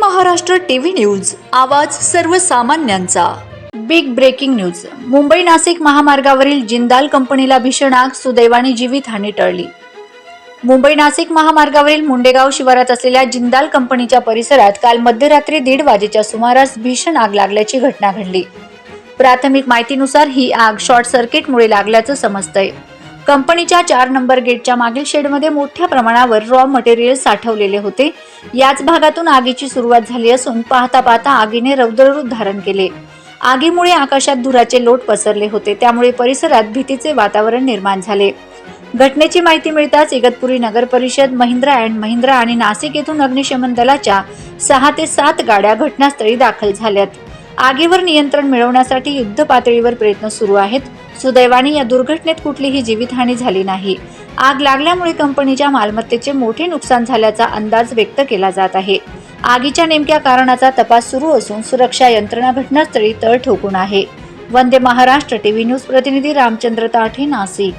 Maharashtra TV news आवाज सर्वसामान्यांचा. Big breaking news. Mumbai Nashik महामार्गावरील जिंदाल कंपनीला भीषण आग सुदैवाने जीवितहानी टळली. मुंबई नाशिक महामार्गावरील मुंडेगाव शिवारात असलेल्या जिंदाल कंपनीच्या परिसरात काल मध्यरात्री दीड वाजेच्या सुमारास भीषण आग लागल्याची घटना घडली. प्राथमिक माहितीनुसार ही आग शॉर्ट सर्किटमुळे लागल्याचं समजतंय. कंपनीच्या चार नंबर गेटच्या मागील शेडमध्ये मोठ्या प्रमाणावर रॉ मटेरियल साठवलेले होते. याच भागातून आगीची सुरुवात झाली असून पाहता पाहता आगीने रौद्ररूप धारण केले. आगीमुळे आकाशात धुराचे लोट पसरले होते. त्यामुळे परिसरात भीतीचे वातावरण निर्माण झाले. घटनेची माहिती मिळताच इगतपुरी नगर परिषद महिंद्रा अँड महिंद्रा आणि नाशिक येथून अग्निशमन दलाच्या सहा ते सात गाड्या घटनास्थळी दाखल झाल्यात. आगीवर नियंत्रण मिळवण्यासाठी युद्ध पातळीवर प्रयत्न सुरू आहेत. सुदैवाने या दुर्घटनेत कुठलीही जीवितहानी झाली नाही. आग लागल्यामुळे कंपनीच्या मालमत्तेचे मोठे नुकसान झाल्याचा अंदाज व्यक्त केला जात आहे. आगीच्या नेमक्या कारणाचा तपास सुरू असून सुरक्षा यंत्रणा घटनास्थळी तळ ठोकून आहे. वंदे महाराष्ट्र टीव्ही न्यूज प्रतिनिधी रामचंद्र ताठे नाशिक.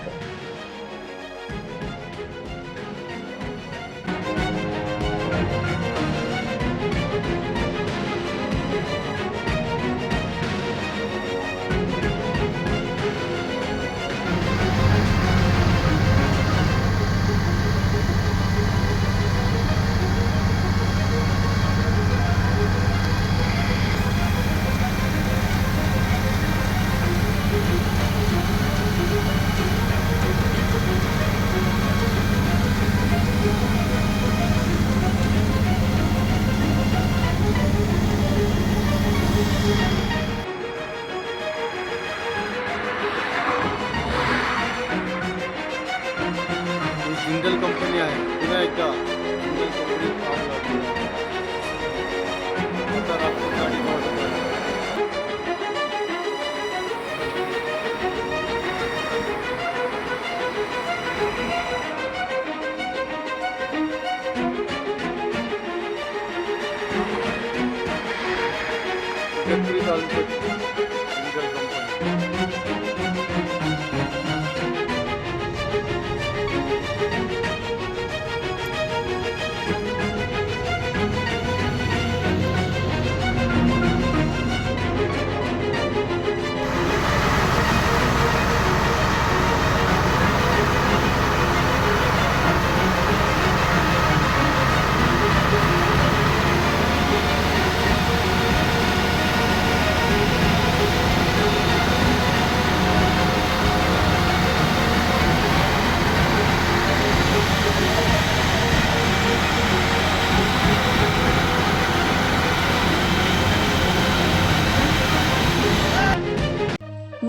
कंपनी आहे पुन्हा एकदा इंडियन कंपनीत काम करतो तर आपण गाडी ऑर्डर Thank you.